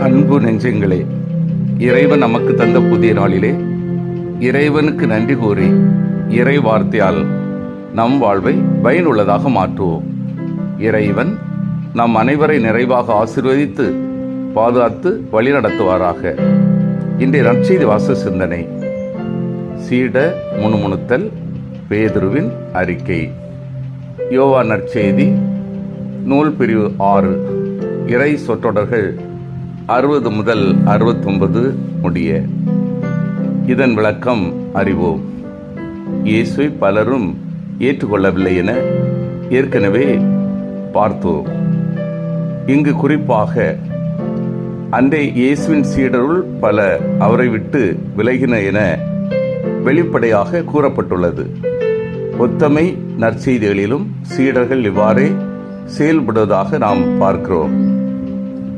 அன்பு நெஞ்சங்களே இறைவன் நமக்கு தந்த புதிய நாளிலே இறைவனுக்கு நன்றி கூறி இறை வார்த்தையால் நம் வாழ்வை பயனுள்ளதாக மாற்றுவோம். இறைவன் நம் அனைவரை நிறைவாக ஆசிர்வதித்து பாதுகாத்து வழிநடத்துவாராக. இன்றைய நற்செய்தி வாச சிந்தனை சீட முணுமுணுத்தல் பேதுருவின் அறிக்கை. யோவா நற்செய்தி நூல் பிரிவு ஆறு இறை சொற்றொடர்கள் அறுபது முதல் அறுபத்தொன்பது முடிய. இதன் விளக்கம் அறிவோம். இயேசுவை பலரும் ஏற்றுக்கொள்ளவில்லை என ஏற்கனவே பார்த்தோம். இங்கு குறிப்பாக அன்றை இயேசுவின் சீடருள் பல அவரை விட்டு விலகின என வெளிப்படையாக கூறப்பட்டுள்ளது. ஒத்தமை நற்செய்திகளிலும் சீடர்கள் இவ்வாறே செயல்படுவதாக நாம் பார்க்கிறோம்.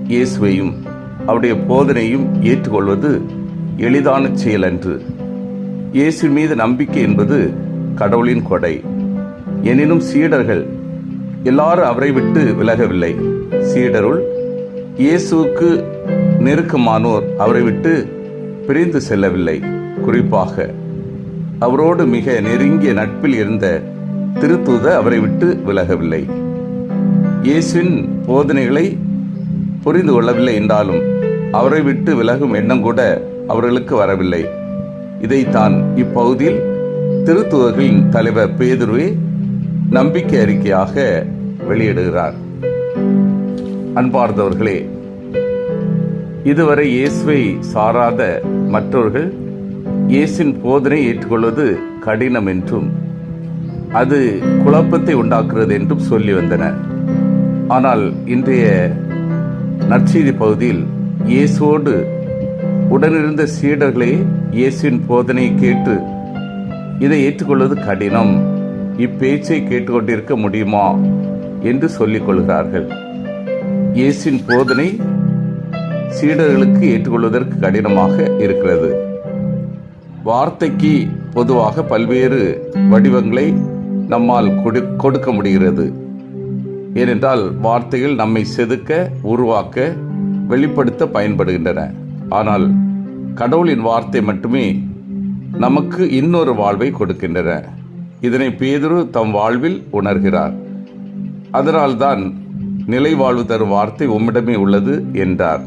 இயேசுவையும் அவருடைய போதனையும் ஏற்றுக்கொள்வது எளிதான செயல் அன்று. இயேசு மீது நம்பிக்கை என்பது கடவுளின் கொடை. எனினும் சீடர்கள் எல்லாரும் அவரை விட்டு விலகவில்லை. சீடருள் இயேசுவுக்கு நெருக்கமானோர் அவரை விட்டு பிரிந்து செல்லவில்லை. குறிப்பாக அவரோடு மிக நெருங்கிய நட்பில் இருந்த திருத்தூத அவரை விட்டு விலகவில்லை. இயேசுவின் போதனைகளை புரிந்து கொள்ளவில்லை என்றாலும் அவரை விட்டு விலகும் எண்ணம் கூட அவர்களுக்கு வரவில்லை. இதைத்தான் இப்பகுதியில் திருத்துவர்களின் தலைவர் பேதுருவே நம்பிக்கை அறிக்கையாக வெளியிடுகிறார். அன்பார்ந்தவர்களே இதுவரை இயேசுவை சாராத மற்றவர்கள் இயேசின் போதனை ஏற்றுக்கொள்வது கடினம் என்றும் அது குழப்பத்தை உண்டாக்குறது என்றும் சொல்லி வந்தனர். ஆனால் இன்றைய நற்செய்தி பகுதியில் இயேசுவோடு உடனிருந்த சீடர்களே இயேசுவின் போதனையை கேட்டு இதை ஏற்றுக்கொள்வது கடினம். இப்பேச்சை கேட்டுக்கொண்டிருக்க முடியுமா என்று சொல்லிக் கொள்கிறார்கள். இயேசின் போதனை சீடர்களுக்கு ஏற்றுக்கொள்வதற்கு கடினமாக இருக்கிறது. வார்த்தைக்கு பொதுவாக பல்வேறு வடிவங்களை நம்மால் கொடுக்க முடிகிறது. ஏனென்றால் வார்த்தைகள் நம்மை செதுக்க உருவாக்க வெளிப்படுத்த பயன்படுகின்றன. ஆனால் கடவுளின் வார்த்தை மட்டுமே நமக்கு இன்னொரு வாழ்வை கொடுக்கின்றன. இதனை பேதுரு தம் வாழ்வில் உணர்கிறார். அதனால்தான் நிலை வாழ்வு தரும் வார்த்தை உம்மிடமே உள்ளது என்றார்.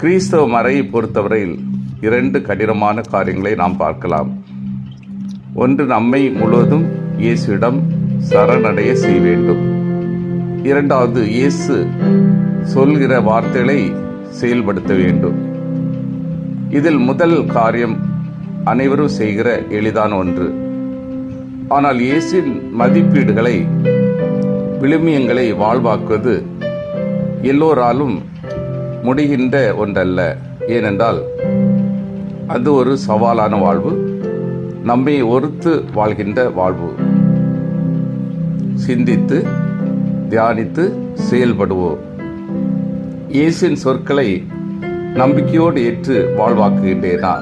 கிறிஸ்தவ மறையை பொறுத்தவரையில் இரண்டு கடினமான காரியங்களை நாம் பார்க்கலாம். ஒன்று நம்மை முழுவதும் இயேசுவிடம் சரணடைய செய்ய வேண்டும். இரண்டாவது இயேசு சொல்கிற வார்த்தைகளை செயல்படுத்த வேண்டும். இதில் முதல் காரியம் அனைவரும் செய்கிற எளிதான ஒன்று. ஆனால் இயேசின் மதிப்பீடுகளை விழுமியங்களை வாழ்வாக்குவது எல்லோராலும் முடிகின்ற ஒன்றல்ல. ஏனென்றால் அது ஒரு சவாலான வாழ்வு நம்மை ஒருத்து வாழ்கின்ற வாழ்வு. சிந்தித்து தியானித்து செயல்படுவோம். இயேசின் சொற்களை நம்பிக்கையோடு ஏற்று வாழ்வாக்குகின்றேனா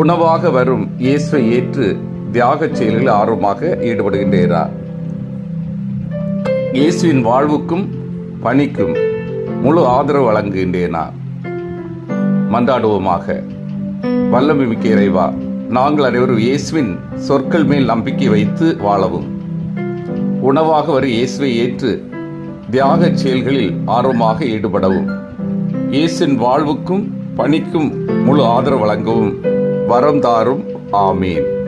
உணவாக வரும் இயேசுவை ஏற்று தியாக செயல்களில் ஆர்வமாக ஈடுபடுகின்றேனா இயேசுவின் வாழ்வுக்கும் பணிக்கும் முழு ஆதரவு வழங்குகின்றேனா? மன்றாடுவோமாக. வல்லமை மிக்க இறைவா நாங்கள் அனைவரும் இயேசுவின் சொற்கள் மேல் நம்பிக்கை வைத்து வாழவும். உணவாக வரும் இயேசுவை ஏற்று தியாகச் செயல்களில் ஆர்வமாக ஈடுபடவும். இயேசின் வாழ்வுக்கும் பணிக்கும் முழு ஆதரவு வழங்கவும் வரம் தாரும். ஆமீன்.